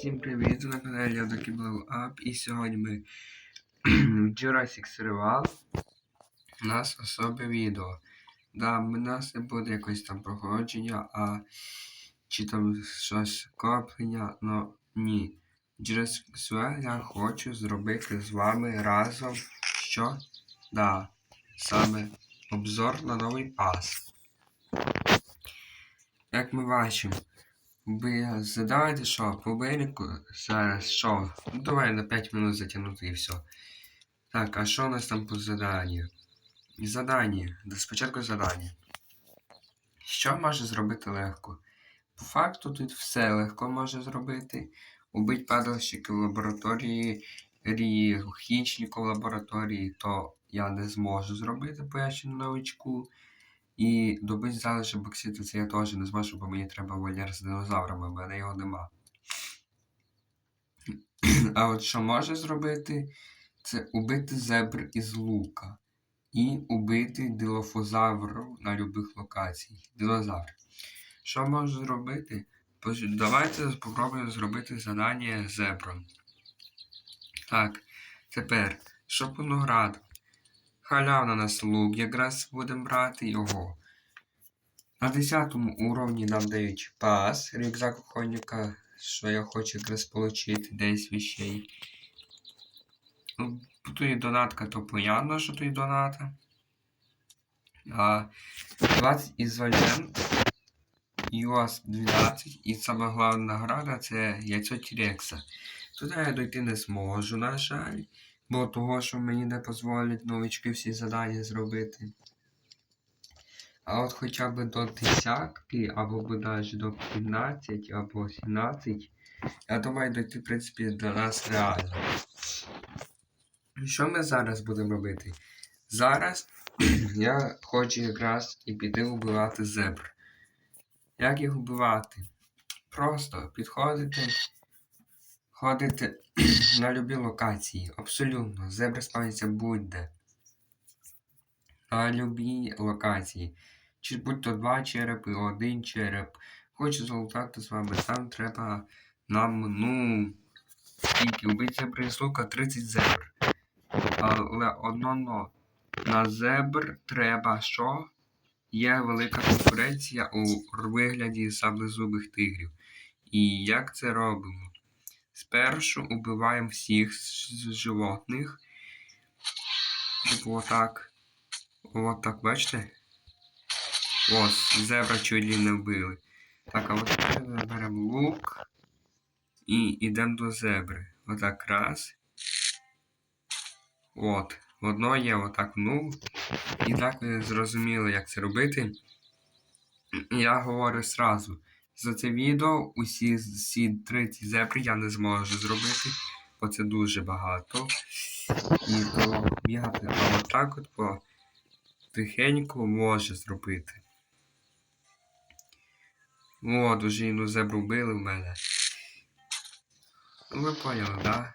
Всім привіт! На каналі Level Up і сьогодні ми Jurassic Survival у нас особе відео. Да, у нас не буде якось там проходження, а чи там щось коплення, но ні. Jurassic Survival я хочу зробити з вами разом що? Да, саме обзор на новий пас. Як ми бачимо, ви задавайте що, по берегу зараз що? Ну давай на 5 минут затягнути і все. Так, а що у нас там по заданню? Задання. Да спочатку задання. Що може зробити легко? По факту тут все легко може зробити. Убить падальщиків в лабораторії, рі, в лабораторії, то я не зможу зробити, бо я новичку. І добити залишок бокситу це я теж не зможу, бо мені треба вольєр з динозаврами, в мене його нема. А от що може зробити, це убити зебр із лука. І убити дилофозавру на любих локаціях. Динозавр. Що можу зробити? Давайте спробуємо зробити задання зебром. Так, тепер, що Халявна нас лук, якраз будемо брати його. На 10 уровні нам дають пас, рюкзак охотника, що я хочу якраз отримати 10 вещей. Ну, тут і донатка, то понятно, що тут і доната. А 20 ізолент, UAS 12 і сама головна награда це яйцо Тірекса. Туди я дойти не зможу, на жаль. Бо того, що мені не дозволять новички всі завдання зробити. А от хоча б до десятки, або навіть до 15 або 17, я думаю, дойти, в принципі, до нас реально. Що ми зараз будемо робити? Зараз я хочу якраз і піти вбивати зебр. Як їх вбивати? Просто підходити, ходити на любі локації. Абсолютно. Зебри спавняться будь-де. На любій локації. Чи будь то два черепи, один череп. Хочу залутати з вами. Там треба нам, ну. Скільки вбити зебри з лука 30 зебр. Але одно но. На зебр треба що? Є велика конкуренція у вигляді саблезубих тигрів. І як це робимо? Спершу убиваємо всіх животних. Типу отак. Отак, бачите? Ось, зебра чуть не вбили. Так, а от тепер беремо лук і йдемо до зебри. Отак раз. От. Одно є отак ну. І так ви зрозуміли, як це робити. Я говорю сразу. За це відео усі всі 30 зебри я не зможу зробити, бо це дуже багато. І то бігати, а отак от по тихенько може зробити. О, дуже іну зебру вбили в мене. Ви поняли, так? да?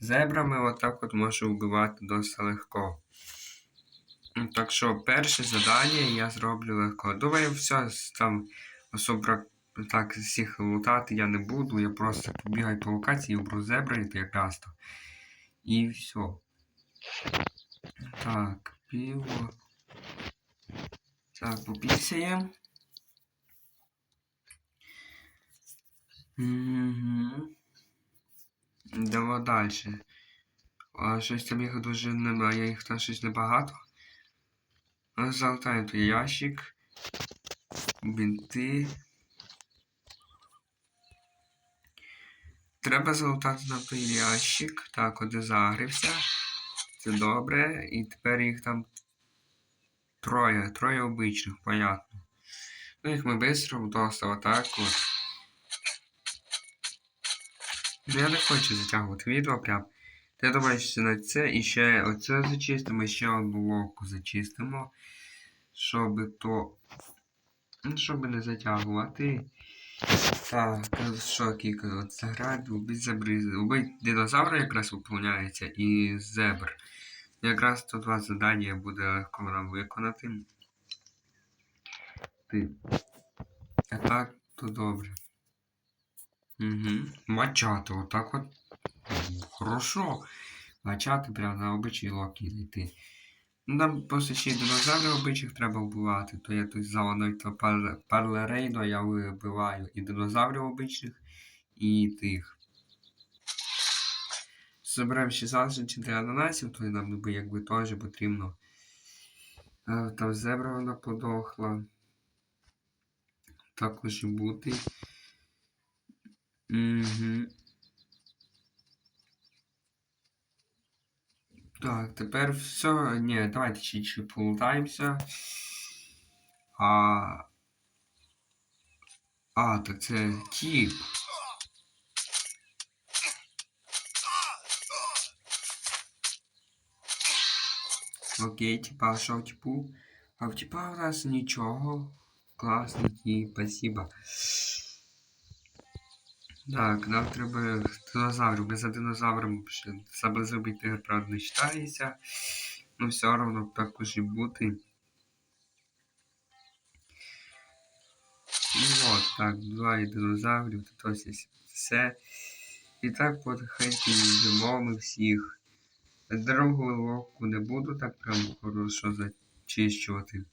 Зебрами отак от можу вбивати досить легко. Так що перше завдання я зроблю легко. Думаю, все там особо так всіх лутати я не буду. Я просто побігаю по локації, вбру зебри якраз то. І все. Так, пиво. Так, попісяємо. Угу. Йдемо далі. А щось там їх дуже немає, їх там щось небагато. Залутаємо той ящик. Бінти. Треба залутати на той ящик. Так, один загрився. Це добре. І тепер їх там троє. Троє обичних, понятно. Ну їх ми швидко отак от. Ну, я не хочу затягувати відео прям. Я думаю, на це і ще оце зачистимо, ще одну ловку зачистимо. Щоб то. Ну, щоб не затягувати. Так, що кілька от заграти, убить зебри. Убить динозавра якраз виповняється і зебр. Якраз то два завдання буде легко нам виконати. Ти. А так, то добре. Угу. Мачати, отак от. Хорошо. Мачати прямо на обичай локі йти. Ну там просто ще й динозаврів обичих треба вбивати, то я тут за то пар... парлерейно я вибиваю і динозаврів обичних, і тих. Заберемо 16 чи ананасів, то нам би якби теж потрібно. Е, Там зебра вона подохла. Так може бути. Угу. Так, тепер все. Ні, давайте ще ще полутаємося. А. А, так це тіп. Окей, типа, що в типу? А в типа у нас нічого. Класний тіп, спасибо. Так, нам треба динозаврів. Ми за динозавром ще саблезубий тигр, правда, не читається. Ну, все одно так може бути. Ну от, так, два і динозаврів, тут ось все. І так потихеньку йдемо ми всіх. Другу ловку не буду так прям хорошо зачищувати.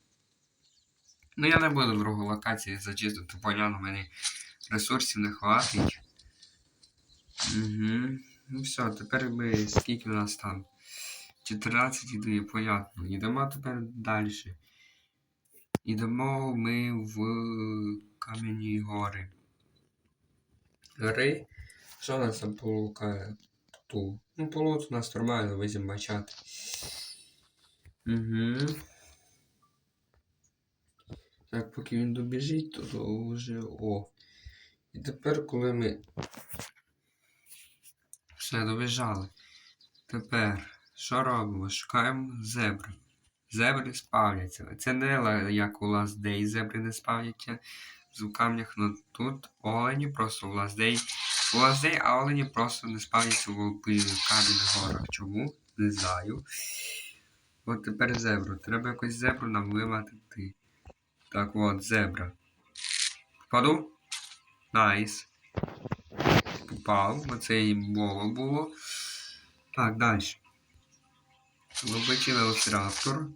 Ну я не буду другу локацію зачистити, понятно, мені ресурсів не хватить. Угу. Ну все, тепер ми скільки у нас там? 14 іде, понятно. Йдемо тепер далі. Йдемо ми в Кам'яні гори. Гори. Що у нас там полукає? Ту. Ну, полот у нас нормально, візьмемо мачати. Угу. Так, поки він добіжить, то вже о. І тепер, коли ми все добіжали. Тепер що робимо? Шукаємо зебри. Зебри спавняться. Це не як у Last зебри не спавняться в камнях, ну тут олені просто Last Day. У Day, а олені просто не спавняться в кам'яних горах. Чому? Не знаю. От тепер зебру. Треба якусь зебру нам виматити. Так от, зебра. Попаду? Найс. Попав. Оце і мова було. Так, далі. Вибачили велоцираптор.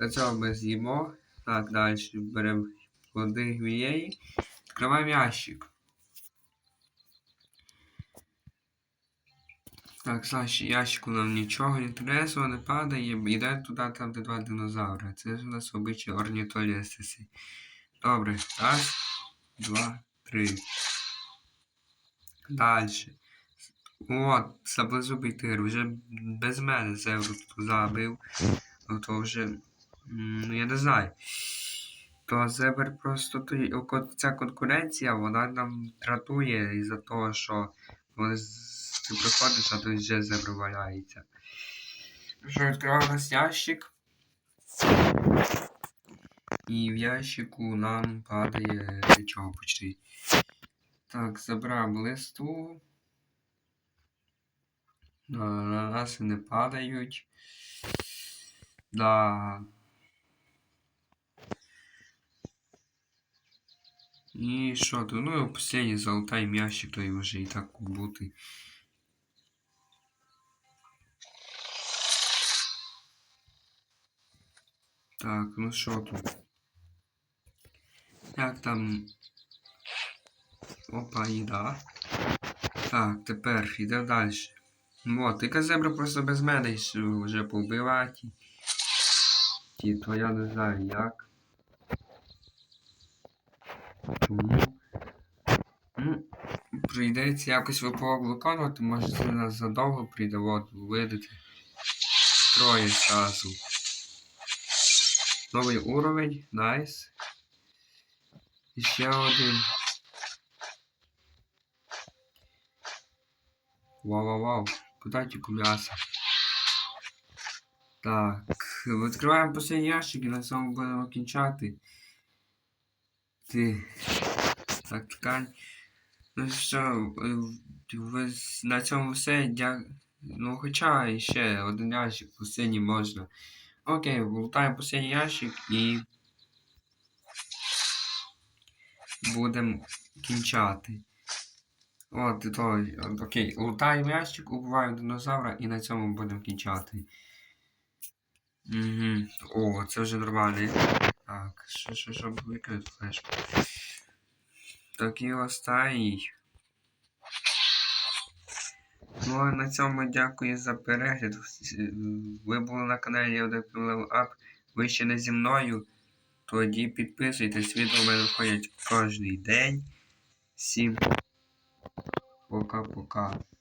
До цього ми з'їмо. Так, далі беремо води гвієї. Відкриваємо ящик. Так, Саші, ящику нам нічого не тресо, не падає. Йде туди, там, де два динозаври. Це ж у нас обичай орнітолістиси. Добре, раз, два, три. Далі. От, саблезубий тигр, вже без мене тут забив. То вже. Ну я не знаю. То зебр просто ця конкуренція, вона нам дратує із-за того, що вони ти приходиш, а тут вже зебр валяється. Що відкривав нас ящик. І в ящику нам падає нічого почти. Так, забрав листу. На, на нас не падають. Да. І що тут? Ну, останній золотай м'ящик, то й вже і так бути. Так, ну що тут? Як там? Опа, їда. Так, тепер йдемо далі. Ну, от, ти зебра просто без мене вже повбивати. Ті, то я не знаю як. Тому. Ну, прийдеться якось випадок виконувати, може це нас задовго прийде, от, видите. Троє зразу. Новий уровень, найс. І ще один. Вау-вау-вау. Куда тільки м'ясо? Так, відкриваємо останній ящик і на цьому будемо кінчати. Ти. Так, ткань. Ну що, ви на цьому все. Дя... Ну, хоча ще один ящик останній можна. Окей, влутаємо останній ящик і будемо кінчати. От, то, окей, лутаємо ящик, убиваємо динозавра і на цьому будемо кінчати. Угу. О, це вже нормально. Так, що, що, щоб викрити флешку. Так і останній. Ну а на цьому дякую за перегляд. Ви були на каналі Level Up. Ви ще не зі мною. Тоді підписуйтесь, відео мене виходять кожен день. Всім coca cola